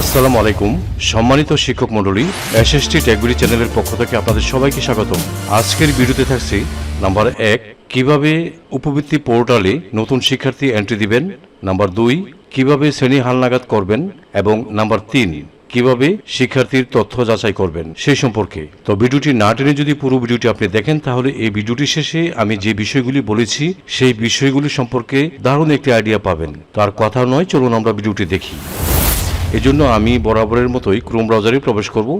আসসালামু আলাইকুম। সম্মানিত শিক্ষক মণ্ডলী, এসএসটি টেকগুলি চ্যানেলের পক্ষ থেকে আপনাদের সবাইকে স্বাগতম। আজকের ভিডিওতে থাকছে নাম্বার এক, কীভাবে উপবৃত্তি পোর্টালে নতুন শিক্ষার্থী এন্ট্রি দিবেন? নাম্বার দুই, কীভাবে শ্রেণি হালনাগাদ করবেন? এবং নাম্বার তিন, কীভাবে শিক্ষার্থীর তথ্য যাচাই করবেন? সেই সম্পর্কে। তো ভিডিওটি না টেনে যদি পুরো ভিডিওটি আপনি দেখেন, তাহলে এই ভিডিওটি শেষে আমি যে বিষয়গুলি বলেছি, সেই বিষয়গুলি সম্পর্কে দারুণ একটি আইডিয়া পাবেন। তার কথা নয়, চলুন আমরা ভিডিওটি দেখি। এজন্য আমি বরাবরের মতোই ক্রোম ব্রাউজারে প্রবেশ করব।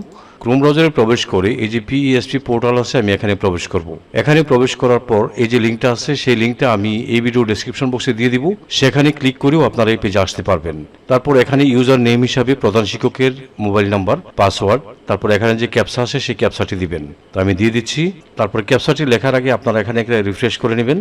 ক্রোম ব্রাউজারে প্রবেশ করে এই যে পিইএসপি পোর্টাল আছে, আমি এখানে প্রবেশ করব। এখানে প্রবেশ করার পর এই যে লিঙ্কটা আছে, সেই লিঙ্কটা আমি এই ভিডিও ডেসক্রিপশন বক্সে দিয়ে দিব। সেখানে ক্লিক করেও আপনারা এই পেজে আসতে পারবেন। তারপর এখানে ইউজার নেম হিসাবে প্রধান শিক্ষকের মোবাইল নাম্বার পাসওয়ার্ড তারপর এখানে যে ক্যাপসা আছে, সেই ক্যাপসাটি দিবেন। তো আমি দিয়ে দিচ্ছি। তারপর ক্যাপসাটি লেখার আগে আপনারা এখানে একটা রিফ্রেশ করে নেবেন।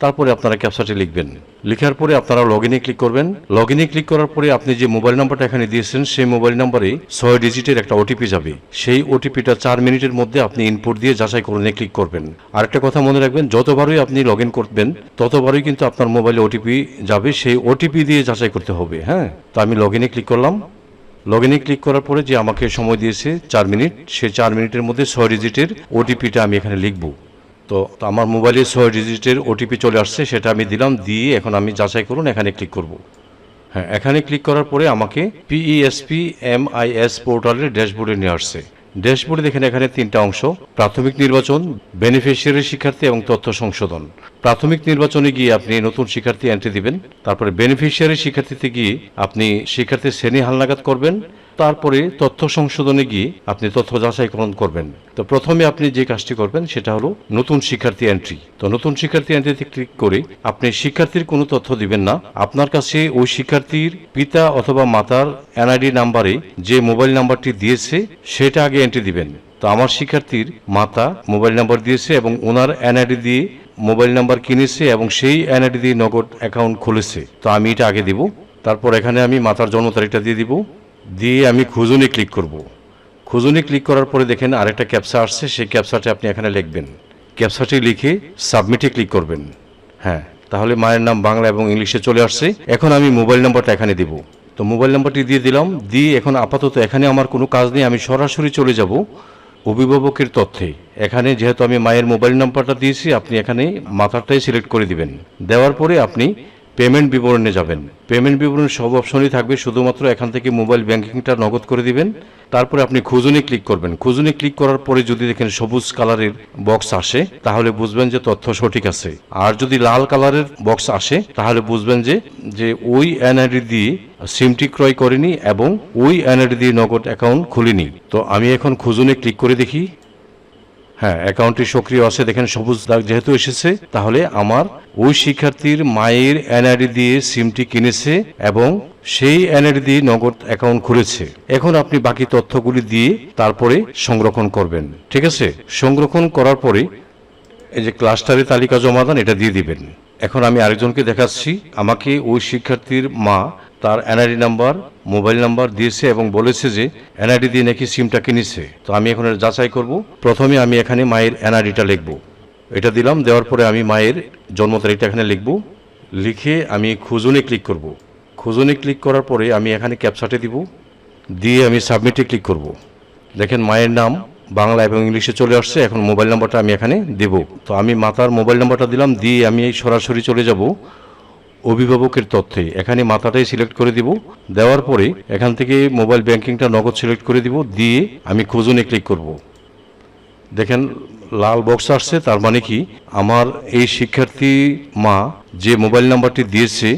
তারপরে আপনারা ক্যাপসাটি লিখবেন। লেখার পরে আপনারা লগ ইনে ক্লিক করবেন। লগ ইনে ক্লিক করার পরে আপনি যে মোবাইল নাম্বারটা এখানে দিয়েছেন, সেই মোবাইল নাম্বারে ছয় ডিজিটের একটা ওটিপি যাবে। সেই ওটিপিটা চার মিনিটের মধ্যে আপনি ইনপুট দিয়ে যাচাই করে ক্লিক করবেন। আরেকটা কথা মনে রাখবেন, যতবারই আপনি লগ ইন করবেন, ততবারই কিন্তু আপনার মোবাইলে ওটিপি যাবে। সেই ওটিপি দিয়ে যাচাই করতে হবে হ্যাঁ? তো আমি লগ ইনে ক্লিক করলাম। লগ ইনে ক্লিক করার পরে যে আমাকে সময় দিয়েছে চার মিনিট সেই চার মিনিটের মধ্যে ছয় ডিজিটের ওটিপিটা আমি এখানে লিখব। তো আমার মোবাইলে ছয় ডিজিটের ওটিপি চলে আসছে, সেটা আমি দিলাম, দিয়ে এখন আমি যাচাই করুন, এখানে ক্লিক করব। হ্যাঁ এখানে ক্লিক করার পরে আমাকে E পিইএসপি এমআইএস পোর্টালের ড্যাশবোর্ডে নিয়ে আসছে। ড্যাশবোর্ডে দেখেন এখানে তিনটা অংশ, প্রাথমিক নির্বাচন, বেনিফিশিয়ারি শিক্ষার্থী এবং তথ্য সংশোধন। প্রাথমিক নির্বাচনে গিয়ে আপনি নতুন শিক্ষার্থী এন্ট্রি দিবেন, তারপরে বেনিফিশিয়ারি শিক্ষার্থীতে গিয়ে আপনি শিক্ষার্থীর শ্রেণি হালনাগাদ করবেন তারপরে তথ্য সংশোধনে গিয়ে আপনি তথ্য যাচাইকরণ করবেন। তো প্রথমে আপনি যে কাজটি করবেন, সেটা হলো নতুন শিক্ষার্থী এন্ট্রি তো নতুন শিক্ষার্থী এন্ট্রিতে ক্লিক করে আপনি শিক্ষার্থীর কোনো তথ্য দিবেন না। আপনার কাছে ওই শিক্ষার্থীর পিতা অথবা মাতার এনআইডি নাম্বারে যে মোবাইল নাম্বারটি দিয়েছে, সেটা আগে এন্ট্রি দিবেন। তো আমার শিক্ষার্থীর মাতা মোবাইল নাম্বার দিয়েছে এবং ওনার এনআইডি দিয়ে মোবাইল নাম্বার কিনেছে এবং সেই এনআইডি দিয়ে নগদ অ্যাকাউন্ট খুলেছে। তো আমি এটা আগে দিব। তারপর এখানে আমি মাতার জন্ম তারিখটা দিয়ে দিব। দিয়ে আমি খুঁজুনি ক্লিক করব। খুঁজুনি ক্লিক করার পরে দেখেন আরেকটা ক্যাপসা আসছে, সেই ক্যাপসাটি আপনি এখানে লিখবেন। ক্যাপসাটি লিখে সাবমিটে ক্লিক করবেন। হ্যাঁ তাহলে মায়ের নাম বাংলা এবং ইংলিশে চলে আসছে। এখন আমি মোবাইল নাম্বারটা এখানে দিব। তো মোবাইল নাম্বারটি দিয়ে দিলাম, দিয়ে এখন আপাতত এখানে আমার কোনো কাজ নেই, আমি সরাসরি চলে যাব অভিভাবকের তথ্যে। এখানে যেহেতু আমি মায়ের মোবাইল নাম্বারটা দিয়েছি, আপনি এখানে মাথারটাই সিলেক্ট করে দিবেন। দেওয়ার পরে আপনি পেমেন্ট বিবরণে যাবেন। পেমেন্ট বিবরণ সব অপশনই থাকবে, শুধুমাত্র এখান থেকে মোবাইল ব্যাংকিংটা নগদ করে দিবেন। তারপরে আপনি খুঁজুনি ক্লিক করবেন। খুঁজুনি ক্লিক করার পরে যদি দেখেন সবুজ কালারের বক্স আসে, তাহলে বুঝবেন যে তথ্য সঠিক আছে। আর যদি লাল কালারের বক্স আসে, তাহলে বুঝবেন যে যে ওই এনআইডি দিয়ে সিমটি ক্রয় করেনি এবং ওই এনআইডি দিয়ে নগদ অ্যাকাউন্ট খুলিনি। তো আমি এখন খুঁজুনি ক্লিক করে দেখি। হ্যাঁ অ্যাকাউন্টটি সক্রিয় আছে, দেখেন সবুজ দাগ যেহেতু এসেছে, তাহলে আমার ওই শিক্ষার্থীর মায়ের এনআইডি দিয়ে সিমটি কিনেছে এবং সেই এনআইডি দিয়ে নগদ অ্যাকাউন্ট খুলেছে। এখন আপনি বাকি তথ্যগুলি দিয়ে তারপরে সংরক্ষণ করবেন, ঠিক আছে? সংরক্ষণ করার পরে এই যে ক্লাস্টারে তালিকা জমা দেন, এটা দিয়ে দিবেন। এখন আমি আরেকজনকে দেখাচ্ছি, আমাকে ওই শিক্ষার্থীর মা তার এনআইডি নাম্বার মোবাইল নাম্বার দিয়েছে এবং বলেছে যে এনআইডি দিয়ে নাকি সিমটা কিনেছে। তো আমি এখন যাচাই করব। প্রথমে আমি এখানে মায়ের এনআইডিটা লিখব। এটা দিলাম, দেওয়ার পরে আমি মায়ের জন্ম তারিখটা এখানে লিখব। লিখে আমি খুঁজুনে ক্লিক করব। খুঁজুনে ক্লিক করার পরে আমি এখানে ক্যাপসাটে দিব। দিয়ে আমি সাবমিটে ক্লিক করব। দেখেন মায়ের নাম বাংলা এবং ইংলিশে চলে আসছে। এখন মোবাইল নাম্বারটা আমি এখানে দেব। তো আমি মাতার মোবাইল নাম্বারটা দিলাম। দিয়ে আমি সরাসরি চলে যাব। অভিভাবকের তথ্যে, এখানে মাথাটাই সিলেক্ট করে দিব, দেওয়ার পরে এখান থেকে মোবাইল ব্যাংকিংটা নগদ সিলেক্ট করে দিব, দিয়ে আমি খুঁজুনে ক্লিক করব। দেখেন, লাল বক্স আসছে, তার মানে কি? আমার এই শিক্ষার্থী মা যে মোবাইল নাম্বারটি দিয়েছে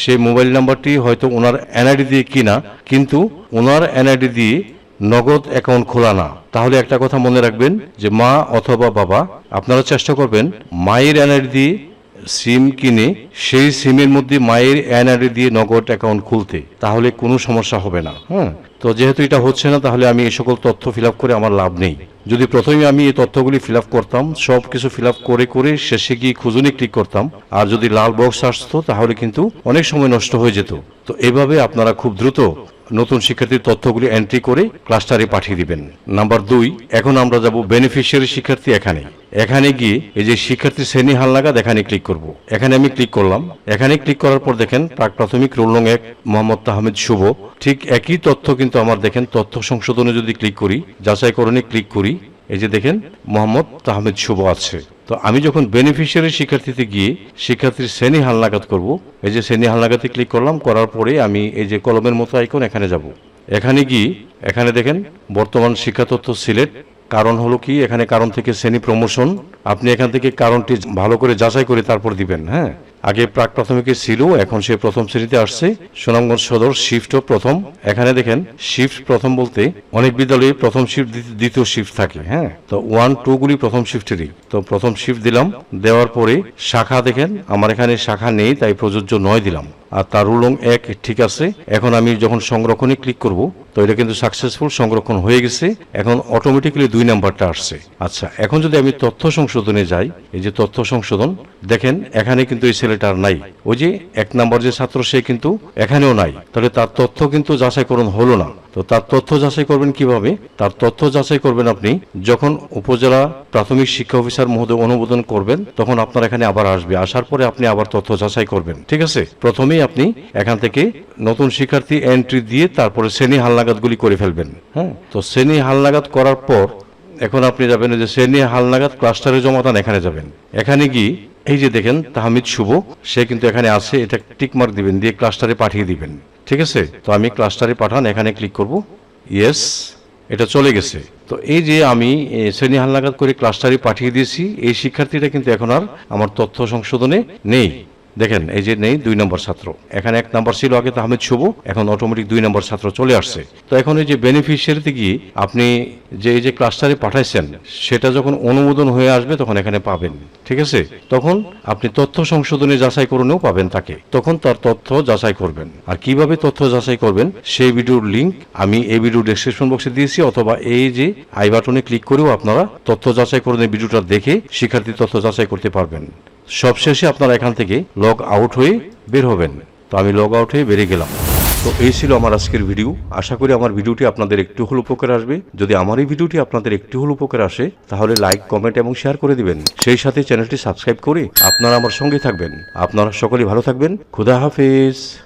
সেই মোবাইল নাম্বারটি হয়তো ওনার এনআইডি দিয়ে কিনা, কিন্তু ওনার এনআইডি দিয়ে নগদ অ্যাকাউন্ট খোলা না। তাহলে একটা কথা মনে রাখবেন যে মা অথবা বাবা, আপনারা চেষ্টা করবেন মায়ের এনআইডি দিয়ে সিম কিনে সেই সিমের মধ্যে মায়ের এনআইডি দিয়ে নগদ অ্যাকাউন্ট খুলতে, তাহলে কোনো সমস্যা হবে না হ্যাঁ তো যেহেতু এটা হচ্ছে না, তাহলে আমি এই সকল তথ্য ফিল করে আমার লাভ নেই। যদি প্রথমে আমি এই তথ্যগুলি ফিল করতাম, সব কিছু ফিল করে করে শেষে গিয়ে খুঁজুনি ক্লিক করতাম, আর যদি লাল বক্স আসতো, তাহলে কিন্তু অনেক সময় নষ্ট হয়ে যেত। তো এভাবে আপনারা খুব দ্রুত নতুন শিক্ষার্থীর তথ্যগুলি এন্ট্রি করে ক্লাস্টারে পাঠিয়ে দিবেন। নাম্বার দুই, এখন আমরা যাব বেনিফিশিয়ারি শিক্ষার্থী এখানে। এখানে গিয়ে এই যে শিক্ষার্থী শ্রেণি হালনাগাদ, এখানে ক্লিক করব। এখানে আমি ক্লিক করলাম। এখানে ক্লিক করার পর দেখেন প্রাক প্রাথমিক রোল নং এক, মোহাম্মদ তাহমেদ শুভ। ঠিক একই তথ্য কিন্তু আমার দেখেন তথ্য সংশোধনে যদি ক্লিক করি, যাচাইকরণে ক্লিক করি, এই যে দেখেন মোহাম্মদ তাহমেদ শুভ আছে। তো আমি যখন বেনিফিশিয়ারি শিক্ষার্থীতে গিয়ে শিক্ষার্থীর শ্রেণি হালনাগাদ করব, এই যে শ্রেণি হালনাগাদে ক্লিক করলাম, করার পরে আমি এই যে কলমের মতো আইকন এখানে যাব। এখানে গিয়ে, এখানে দেখেন, বর্তমান শিক্ষাতত্ত্ব সিলেট, কারণ হলো কি, এখানে কারণ থেকে শ্রেণি প্রমোশন আপনি এখান থেকে কারণটি ভালো করে যাচাই করে তারপর দিবেন হ্যাঁ? আগে প্রাক প্রাথমিকে ছিল, এখন সে প্রথম শ্রেণীতে আসছে। সুনামগঞ্জ সদর শিফট প্রথম। এখানে দেখেন শিফট প্রথম বলতে অনেক বিদ্যালয়ে প্রথম শিফট দ্বিতীয় শিফট থাকে হ্যাঁ? তো ওয়ান টু গুলি প্রথম শিফটেরই তো প্রথম শিফট দিলাম, দেওয়ার পরে শাখা দেখেন, আমার এখানে শাখা নেই, তাই প্রযোজ্য নয় দিলাম। আর তার রুলং এক, ঠিক আছে। এখন আমি যখন সংরক্ষণে ক্লিক করব, তো এটা কিন্তু সাকসেসফুল সংরক্ষণ হয়ে গেছে। এখন অটোমেটিক্যালি দুই নাম্বারটা আসছে। আচ্ছা এখন যদি আমি তথ্য সংশোধনে যাই, এই যে তথ্য সংশোধন, দেখেন এখানে কিন্তু এই ছেলেটা আর নাই। ওই যে এক নাম্বার যে ছাত্র সে কিন্তু এখানেও নাই। তাহলে তার তথ্য কিন্তু যাচাইকরণ হলো না। তো তার তথ্য যাচাই করবেন কীভাবে? তার তথ্য যাচাই করবেন আপনি যখন উপজেলা প্রাথমিক শিক্ষা অফিসার মহোদয় অনুমোদন করবেন, তখন আপনার এখানে আবার আসবে। আসার পরে আপনি আবার তথ্য যাচাই করবেন। ঠিক আছে? প্রথমেই আপনি এখান থেকে নতুন শিক্ষার্থী এন্ট্রি দিয়ে তারপরে শ্রেণি হালনাগাদগুলি করে ফেলবেন। হ্যাঁ? তো শ্রেণি হালনাগাদ করার পর এখন আপনি যাবেন ওই যে শ্রেণি হালনাগাদ ক্লাস্টারে জমাদান, এখানে যাবেন। এখানে গিয়ে, এই যে দেখেন, তাহমিদ শুভ, সে কিন্তু এখানে আছে, এটা টিকমার্ক দিবেন, দিয়ে ক্লাস্টারে পাঠিয়ে দিবেন। ঠিক আছে? তো আমি ক্লাস্টারে পাঠান, এখানে ক্লিক করব। ইয়েস এটা চলে গেছে। তো এই যে আমি শ্রেণি হালনাগাদ করে ক্লাস্টারে পাঠিয়ে দিয়েছি, এই শিক্ষার্থীটা কিন্তু এখন আর আমার তথ্য সংশোধনে নেই। দেখেন, এই যে নেই, দুই নম্বর ছাত্র। এখানে এক নম্বর ছিল আগে তাহমেদ শুভ, এখন অটোমেটিক দুই নম্বর ছাত্র চলে আসছে। তো এখন এই যে বেনিফিশিয়ারিতে গিয়ে আপনি যে এই যে ক্লাস্টারে পাঠাইছেন, সেটা যখন অনুমোদন হয়ে আসবে, তখন এখানে পাবেন, ঠিক আছে? তখন আপনি তথ্য সংশোধনে যাচাই করণেও পাবেন তাকে। তখন তার তথ্য যাচাই করবেন। আর কীভাবে তথ্য যাচাই করবেন, সেই ভিডিওর লিংক আমি এই ভিডিও ডেসক্রিপশন বক্সে দিয়েছি, অথবা এই যে আই বাটনে ক্লিক করেও আপনারা তথ্য যাচাই করণের ভিডিওটা দেখে শিক্ষার্থী তথ্য যাচাই করতে পারবেন। সবশেষে আপনারা এখান থেকে লগ আউট হয়ে বের হবেন। তো আমি লগ আউট হয়ে বেরিয়ে গেলাম। তো এই ছিল আমার আজকের ভিডিও আশা করি আমার ভিডিওটি আপনাদের একটু হল উপকার আসবে। যদি আমার এই ভিডিওটি আপনাদের একটু হল উপকার আসে, তাহলে লাইক কমেন্ট এবং শেয়ার করে দিবেন। সেই সাথে চ্যানেলটি সাবস্ক্রাইব করে আপনারা আমার সঙ্গে থাকবেন। আপনারা সকলেই ভালো থাকবেন। খুদা হাফেজ।